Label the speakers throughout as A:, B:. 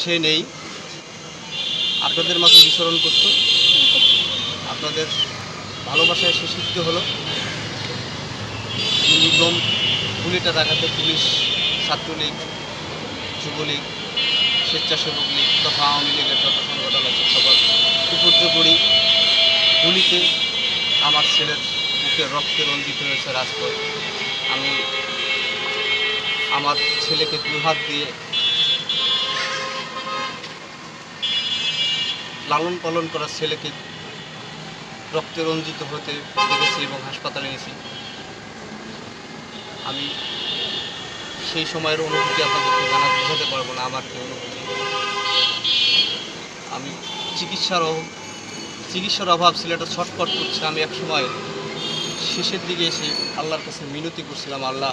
A: সে নেই। আপনাদের মাঝে বিচরণ করত। আপনাদের ভালোবাসায় সে সিদ্ধ হলো। নির্মম গুলিটা দেখাতে পুলিশ, ছাত্রলীগ, যুবলীগ, স্বেচ্ছাসেবক লীগ তথা আওয়ামী লীগের যত সংগঠন আছে সবার উপর্যপরি গুলিতে আমার ছেলের বুকে রক্তে রঞ্জিত হয়েছে রাজপথ। আমি আমার ছেলেকে দুহাত দিয়ে লালন পালন করা ছেলেকে রক্তে রঞ্জিত হতে দেখেছি এবং হাসপাতালে নিয়েছি আমি সেই সময়ের অনুভূতি আপনাদেরকে জানা বোঝাতে পারব না, আমার কি অনুভূতি। আমি চিকিৎসার চিকিৎসার অভাব, ছেলেটা ছটফট করছে। আমি এক সময় শেষের দিকে এসে আল্লাহর কাছে মিনতি করছিলাম, আল্লাহ,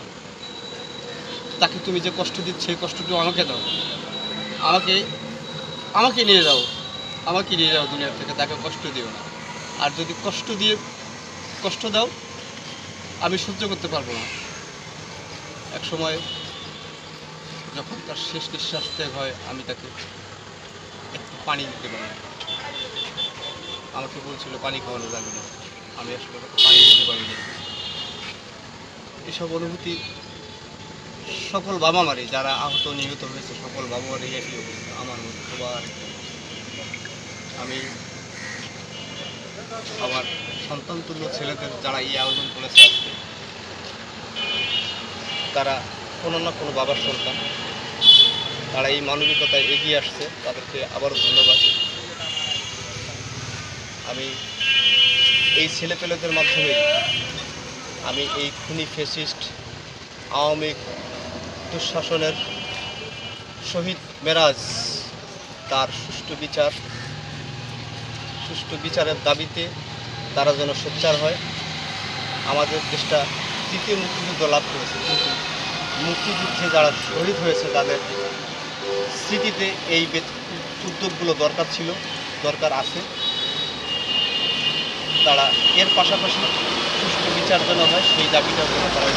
A: তাকে তুমি যে কষ্ট দিচ্ছ, সেই কষ্টটুকু আমাকে দাও। আমাকে আমাকে নিয়ে যাও। আমাকে নিয়ে যাও দুনিয়ার থেকে, তাকে কষ্ট দিও না। আর যদি কষ্ট দিয়ে, কষ্ট দাও, আমি সহ্য করতে পারব না। এক সময় যখন তার শেষ নিঃশ্বাস ত্যাগ হয়, আমি তাকে একটু পানি দিতে পারি আমাকে বলছিল, পানি খাওয়ানো যাবে না। আমি আসলে পানি দিতে পারিনি এসব অনুভূতি সকল বাবা মারই যারা আহত, নিহত হয়েছে, সকল বাবা মারই একই অবস্থা। আমার মতো সবার আমি আমার সন্তানতুল্য ছেলেদের যারা এই আয়োজন করেছে আজকে, তারা কোনো না কোনো বাবার সন্তান। তারা এই মানবিকতায় এগিয়ে আসছে, তাদেরকে আবারও ধন্যবাদ। আমি এই ছেলেপেলেদের মাধ্যমে আমি এই খুনি ফেসিস্ট আওয়ামী দুঃশাসনের শহীদ মেরাজ, তার সুষ্ঠু বিচার সুষ্ঠু বিচারের দাবিতে তারা যেন সোচ্চার হয়। আমাদের দেশটা তৃতীয় মুক্তিযুদ্ধ লাভ করেছে। কিন্তু মুক্তিযুদ্ধে যারা শহীদ হয়েছে, তাদের স্মৃতিতে এই উদ্যোগগুলো দরকার ছিল, দরকার আছে। তারা এর পাশাপাশি সুষ্ঠু বিচার যেন হয়, সেই দাবিটা যেন তারা